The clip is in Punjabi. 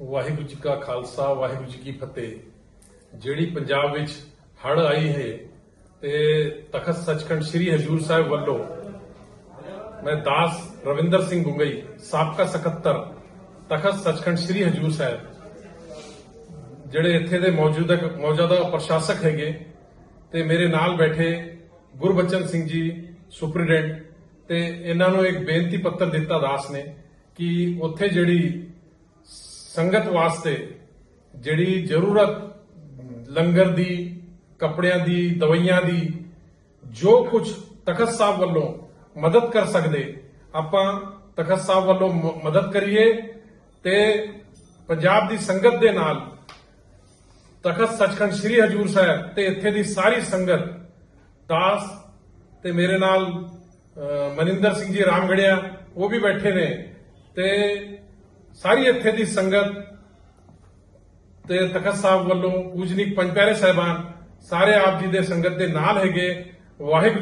ਵਾਹਿਗੁਰੂ ਜੀ ਕਾ ਖਾਲਸਾ, ਵਾਹਿਗੁਰੂ ਜੀ ਕੀ ਫਤਿਹ। ਜਿਹੜੀ ਪੰਜਾਬ ਵਿੱਚ ਹੜ ਆਈ ਹੈ ਤੇ ਤਖਤ ਸੱਚਖੰਡ ਸ੍ਰੀ ਹਜੂਰ ਸਾਹਿਬ ਵੱਲੋਂ ਮੈਂ ਦਾਸ ਰਵਿੰਦਰ ਸਿੰਘ ਗੁੰਗਈ, ਸਾਬਕਾ ਸਕੱਤਰ ਤਖਤ ਸੱਚਖੰਡ ਸ੍ਰੀ ਹਜੂਰ ਸਾਹਿਬ, ਜਿਹੜੇ ਇੱਥੇ ਦੇ ਮੌਜੂਦਾ ਮੌਜੂਦਾ ਪ੍ਰਸ਼ਾਸਕ ਹੈਗੇ ਤੇ ਮੇਰੇ ਨਾਲ ਬੈਠੇ ਗੁਰਬਚਨ ਸਿੰਘ ਜੀ, ਸੁਪਰੀਡੈਂਟ ਤੇ ਇਹਨਾਂ ਨੂੰ ਇੱਕ ਬੇਨਤੀ ਪੱਤਰ ਦਿੱਤਾ ਦਾਸ ਨੇ ਕਿ ਉੱਥੇ ਜਿਹੜੀ ਸੰਗਤ ਵਾਸਤੇ ਜਿਹੜੀ ਜ਼ਰੂਰਤ ਲੰਗਰ ਦੀ, ਕੱਪੜਿਆਂ ਦੀ, ਦਵਾਈਆਂ ਦੀ, ਜੋ ਕੁਝ ਤਖਤ ਸਾਹਿਬ ਵੱਲੋਂ ਮਦਦ ਕਰ ਸਕਦੇ, ਆਪਾਂ ਤਖਤ ਸਾਹਿਬ ਵੱਲੋਂ ਮਦਦ ਕਰੀਏ ਤੇ ਪੰਜਾਬ ਦੀ ਸੰਗਤ ਦੇ ਨਾਲ ਤਖਤ ਸੱਚਖੰਡ ਸ੍ਰੀ ਹਜੂਰ ਸਾਹਿਬ ਤੇ ਇੱਥੇ ਦੀ ਸਾਰੀ ਸੰਗਤ, ਦਾਸ ਤੇ ਮੇਰੇ ਨਾਲ ਮਨਿੰਦਰ ਸਿੰਘ ਜੀ ਰਾਮਗੜਿਆ, ਉਹ ਵੀ ਬੈਠੇ ਨੇ ਤੇ ਸਾਰੀ ਇੱਥੇ ਦੀ ਸੰਗਤ ਤੇ ਤਖਤ ਸਾਹਿਬ ਵੱਲੋਂ ਪੂਜਨੀਕ ਪੰਜ ਪਿਆਰੇ ਸਾਹਿਬਾਨ ਸਾਰੇ ਆਪ ਜੀ ਦੇ ਸੰਗਤ ਦੇ ਨਾਲ ਹੈਗੇ। ਵਾਹਿਗੁਰੂ